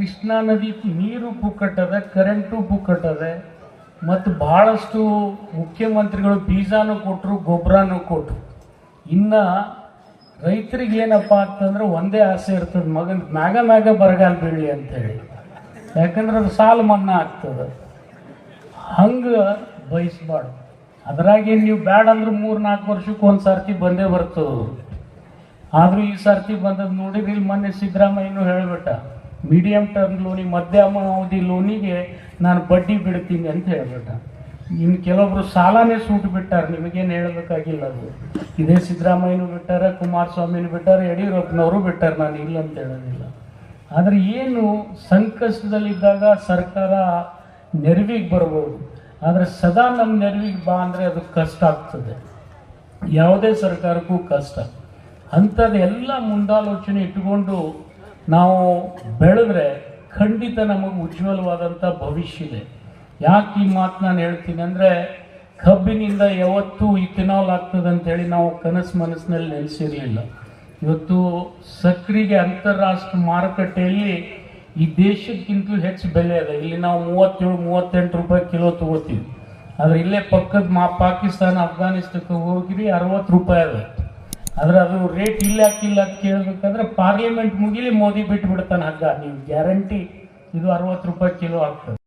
ಕೃಷ್ಣಾ ನದಿ ನೀರು ಪುಕ್ಕಟ್ಟದ ಕರೆಂಟು ಪುಕ್ಕಟ್ಟದ, ಮತ್ತು ಭಾಳಷ್ಟು ಮುಖ್ಯಮಂತ್ರಿಗಳು ಬೀಜಾನು ಕೊಟ್ಟರು ಗೊಬ್ಬರನೂ ಕೊಟ್ಟರು ಇನ್ನು ರೈತರಿಗೆ ಏನಪ್ಪ ಅಂತಂದ್ರೆ ಒಂದೇ ಆಸೆ ಇರ್ತದೆ, ಮಗನ ಮ್ಯಾಗ ಮ್ಯಾಗ ಬರಗಾಲ ಬೀಳಿ ಅಂತೇಳಿ ಯಾಕಂದ್ರೆ ಅದು ಸಾಲ ಮನ್ನಾ ಆಗ್ತದೆ. ಹಂಗೆ ಬಯಸ್ಬಾರ್ದು. ಅದ್ರಾಗೆ ನೀವು ಬ್ಯಾಡ ಅಂದ್ರೆ ಮೂರು ನಾಲ್ಕು ವರ್ಷಕ್ಕೆ ಒಂದು ಸರ್ತಿ ಬಂದೇ ಬರ್ತದೆ ಆದರೂ ಈ ಸರ್ತಿ ಬಂದದ್ದು ನೋಡಿದ್ರೆ ಇಲ್ಲಿ ಮೊನ್ನೆ ಸಿದ್ದರಾಮಯ್ಯನು ಹೇಳ್ಬಿಟ್ಟ ಮೀಡಿಯಂ ಟರ್ಮ್ ಲೋನಿಗೆ ಮಧ್ಯಮ ಅವಧಿ ಲೋನಿಗೆ ನಾನು ಬಡ್ಡಿ ಬಿಡ್ತೀನಿ ಅಂತ ಹೇಳ್ಬಿಟ್ಟ. ಇನ್ನು ಕೆಲವೊಬ್ರು ಸಾಲನೇ ಸೂಟ್ ಬಿಟ್ಟಾರ, ನಿಮಗೇನು ಹೇಳಬೇಕಾಗಿಲ್ಲ ಅದು. ಇದೇ ಸಿದ್ದರಾಮಯ್ಯನೂ ಬಿಟ್ಟಾರೆ, ಕುಮಾರಸ್ವಾಮಿನೂ ಬಿಟ್ಟಾರ, ಯಡಿಯೂರಪ್ಪನವರು ಬಿಟ್ಟಾರ, ನಾನು ಇಲ್ಲ ಅಂತ ಹೇಳೋದಿಲ್ಲ. ಆದರೆ ಏನು ಸಂಕಷ್ಟದಲ್ಲಿದ್ದಾಗ ಸರ್ಕಾರ ನೆರವಿಗೆ ಬರ್ಬೋದು. ಆದರೆ ಸದಾ ನಮ್ಮ ನೆರವಿಗೆ ಬಾ ಅಂದರೆ ಅದು ಕಷ್ಟ ಆಗ್ತದೆ. ಯಾವುದೇ ಸರ್ಕಾರಕ್ಕೂ ಕಷ್ಟ. ಅಂಥದ್ದೆಲ್ಲ ಮುಂದಾಲೋಚನೆ ಇಟ್ಟುಕೊಂಡು ನಾವು ಬೆಳೆದ್ರೆ ಖಂಡಿತ ನಮಗೆ ಉಜ್ವಲವಾದಂಥ ಭವಿಷ್ಯ ಇದೆ ಯಾಕೆ ಈ ಮಾತು ನಾನು ಹೇಳ್ತೀನಿ ಅಂದರೆ, ಕಬ್ಬಿನಿಂದ ಯಾವತ್ತೂ ಇಥೆನಾಲ್ ಆಗ್ತದೆ ಅಂತೇಳಿ ನಾವು ಕನಸು ಮನಸ್ಸಿನಲ್ಲಿ ನೆನೆಸಿರಲಿಲ್ಲ. ಇವತ್ತು ಸಕ್ಕರೆಗೆ ಅಂತಾರಾಷ್ಟ್ರ ಮಾರುಕಟ್ಟೆಯಲ್ಲಿ ಈ ದೇಶಕ್ಕಿಂತಲೂ ಹೆಚ್ಚು ಬೆಲೆ ಇದೆ. ಇಲ್ಲಿ ನಾವು ಮೂವತ್ತೇಳು, ಮೂವತ್ತೆಂಟು ರೂಪಾಯಿ ಕಿಲೋ ತೊಗೋತೀವಿ. ಆದರೆ ಇಲ್ಲೇ ಪಕ್ಕದ ಮಾ ಪಾಕಿಸ್ತಾನ ಅಫ್ಘಾನಿಸ್ತಾನಕ್ಕೆ ಹೋಗಿರಿ, ಅರವತ್ತು ರೂಪಾಯಿ ಅದ. ಆದ್ರೆ ಅದು ರೇಟ್ ಇಲ್ಲ ಹಾಕಿಲ್ಲ ಅಂತ ಕೇಳ್ಬೇಕಂದ್ರೆ ಪಾರ್ಲಿಮೆಂಟ್ ಮುಗಿಲಿ ಮೋದಿ ಬಿಟ್ಟು ಬಿಡ್ತಾನೆ ಹಗ್ಗ. ನೀವು ಗ್ಯಾರಂಟಿ ಇದು ಅರವತ್ತು ರೂಪಾಯಿ ಕಿಲೋ ಆಗ್ತದೆ.